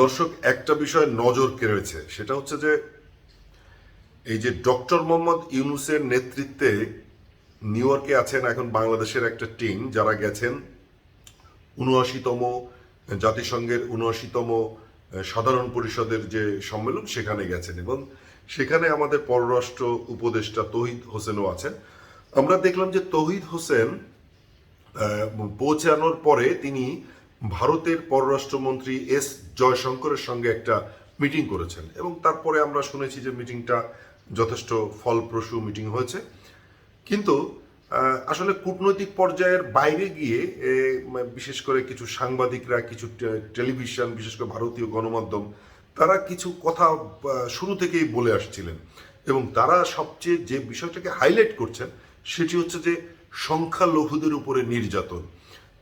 দর্শক, একটা বিষয় নজর কেড়েছে সেটা হচ্ছে যে, এই যে ডক্টর মোহাম্মদ ইউনুসের নেতৃত্বে নিউ ইয়র্কে আছেন এখন বাংলাদেশের একটা টিম, যারা গেছেন উনআশিতম জাতিসংঘের উনআশিতম সাধারণ পরিষদের যে সম্মেলন, সেখানে গেছেন এবং সেখানে আমাদের পররাষ্ট্র উপদেষ্টা তহিদ হোসেনও আছেন। আমরা দেখলাম যে তহিদ হোসেন পৌঁছানোর পরে তিনি ভারতের পররাষ্ট্রমন্ত্রী এস জয়শঙ্করের সঙ্গে একটা মিটিং করেছেন এবং তারপরে আমরা শুনেছি যে মিটিংটা যথেষ্ট ফলপ্রসূ মিটিং হয়েছে। কিন্তু আসলে কূটনৈতিক পর্যায়ের বাইরে গিয়ে বিশেষ করে কিছু সাংবাদিকরা, কিছু টেলিভিশন, বিশেষ করে ভারতীয় গণমাধ্যম, তারা কিছু কথা শুরু থেকেই বলে আসছিলেন। এবং তারা সবচেয়ে যে বিষয়টাকে হাইলাইট করছেন, সেটি হচ্ছে যে সংখ্যালঘুদের উপরে নির্যাতন।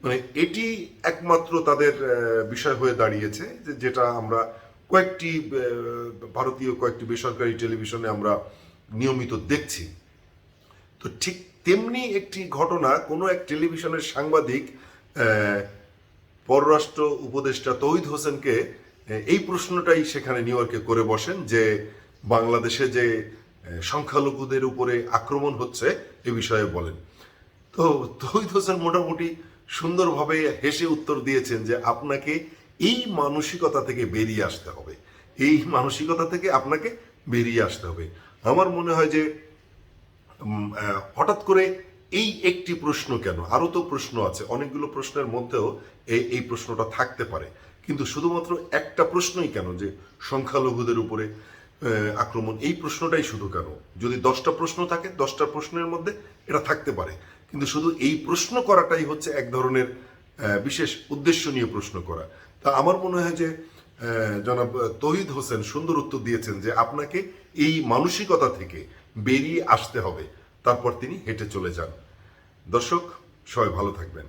মানে এটি একমাত্র তাদের বিষয় হয়ে দাঁড়িয়েছে, যে যেটা আমরা কয়েকটি ভারতীয় কয়েকটি বেসরকারি টেলিভিশনে আমরা নিয়মিত দেখছি। তো ঠিক তেমনি একটি ঘটনা, কোনো এক টেলিভিশনের সাংবাদিক পররাষ্ট্র উপদেষ্টা তৌহিদ হোসেনকে এই প্রশ্নটাই সেখানে নিউ ইয়র্কে করে বসেন যে বাংলাদেশে যে সংখ্যালঘুদের উপরে আক্রমণ হচ্ছে, এ বিষয়ে বলেন। তো তৌহিদ হোসেন মোটামুটি সুন্দরভাবে হেসে উত্তর দিয়েছেন যে আপনাকে এই মানসিকতা থেকে বেরিয়ে আসতে হবে। এই মানসিকতা থেকে আপনাকে বেরিয়ে আসতে হবে। আমার মনে হয় যে হঠাৎ করে এই একটি প্রশ্ন কেন? আরও তো প্রশ্ন আছে। অনেকগুলো প্রশ্নের মধ্যেও এই এই প্রশ্নটা থাকতে পারে। কিন্তু শুধুমাত্র একটা প্রশ্নই কেন? যে সংখ্যালঘুদের উপরে আক্রমণ, এই প্রশ্নটাই শুধু কেন? যদি দশটা প্রশ্ন থাকে, দশটা প্রশ্নের মধ্যে এটা থাকতে পারে। কিন্তু শুধু এই প্রশ্ন করাটাই হচ্ছে এক ধরনের বিশেষ উদ্দেশ্য নিয়ে প্রশ্ন করা। তা আমার মনে হয় যে জনাব তহিদ হোসেন সুন্দর উত্তর দিয়েছেন যে আপনাকে এই মানসিকতা থেকে বেরিয়ে আসতে হবে। তারপর তিনি হেঁটে চলে যান। দর্শক, সবাই ভালো থাকবেন।